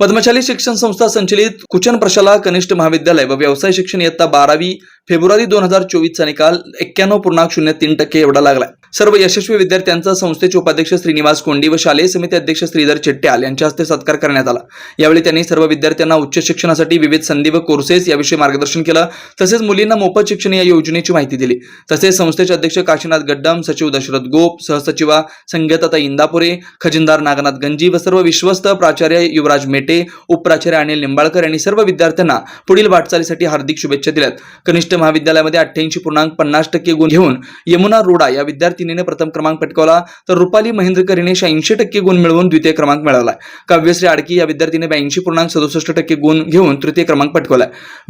पद्मशाली शिक्षण संस्था संचलित कुचन प्रशाला कनिष्ठ महाविद्यालय व व्यवसाय शिक्षण इयत्ता बारावी फेब्रुवारी दोन हजार चोवीसचा निकाल एक्क्याण्णव पूर्णांक शून्य तीन टक्के एवढा लागला सर्व यशस्वी विद्यार्थ्यांचा संस्थेचे उपाध्यक्ष श्रीनिवास कोंडी व शालेय समिती अध्यक्ष श्रीधर चिट्ट्याल यांच्या हस्ते सत्कार करण्यात आला. यावेळी त्यांनी सर्व विद्यार्थ्यांना उच्च शिक्षणासाठी विविध संधी व कोर्सेस याविषयी मार्गदर्शन केलं. तसेच मुलींना मोफत शिक्षण या योजनेची माहिती दिली. तसेच संस्थेचे अध्यक्ष काशीनाथ गड्डम सचिव दशरथ गोप सहसचिवा संगीताता इंदापुरे खजिनदार नागनाथ गंजी व सर्व विश्वस्त प्राचार्य युवराज मेटे उपप्राचार्य अनिल निंबाळकर यांनी सर्व विद्यार्थ्यांना पुढील वाटचालीसाठी हार्दिक शुभेच्छा दिल्यात. कनिष्ठ महाविद्यालयामध्ये अठ्ठ्याऐंशी पूर्णांक पन्नास टक्के गुण घेऊन यमुना रोडा या विद्यार्थिनीने प्रथम क्रमांक पटकावला. तर रुपाली महेंद्रकर हिने शहाऐंशी टक्के गुण मिळवून द्वितीय क्रमांक मिळवला. काव्यश्री आडकी या विद्यार्थीने ब्याऐंशी पूर्णांक सदुसष्ट टक्के गुण घेऊन तृतीय क्रमांक पटकावला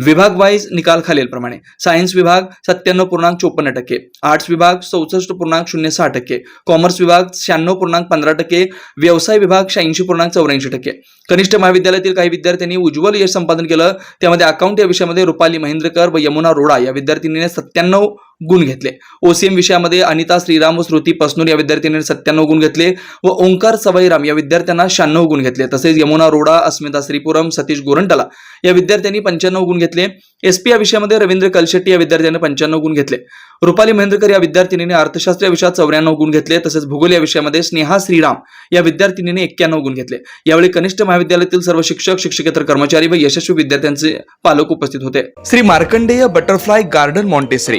विभाग वाईज निकाल खालीलप्रमाणे. सायन्स विभाग सत्त्याण्णव पूर्णांक चोपन्न टक्के. आर्ट्स विभाग चौसष्ट पूर्णांक शून्य सहा टक्के. कॉमर्स विभाग शहाण्णव पूर्णांक पंधरा टक्के. व्यवसाय विभाग शहाऐंशी पूर्णांक चौऱ्याऐंशी टक्के. कनिष्ठ महाविद्यालयातील काही विद्यार्थ्यांनी उज्ज्वल यश संपादन केलं. त्यामध्ये अकाउंट या विषयामध्ये रुपाली महेंद्रकर व यमुना रोडा या विद्यार्थिनीने सत्त्याण्णव गुण घेतले. ओसीएम विषयामध्ये अनिता श्रीराम व श्रुती पसनूर या विद्यार्थ्यांनी सत्त्याण्णव गुण घेतले व ओंकार सवाईराम या विद्यार्थ्यांना शहाण्णव गुण घेतले. तसेच यमुना रोडा अस्मिता श्रीपुरम सतीश गोरंटाला या विद्यार्थ्यांनी पंच्याण्णव गुण घेतले. एसपी या विषयामध्ये रवींद्र कलशेट्टी या विद्यार्थ्याने पंच्याण्णव गुण घेतले. रुपाली महेंद्रकर या विद्यार्थिनीने अर्थशास्त्र या विषयात चौऱ्याण्णव गुण घेतले. तसेच भूगोल या विषयामध्ये स्नेहा श्रीराम या विद्यार्थिनीने एक्क्याण्णव गुण घेतले. यावेळी कनिष्ठ महाविद्यालयातील सर्व शिक्षक शिक्षकेतर कर्मचारी व यशस्वी विद्यार्थ्यांचे पालक उपस्थित होते. Shri Markandey butterfly garden Montessori.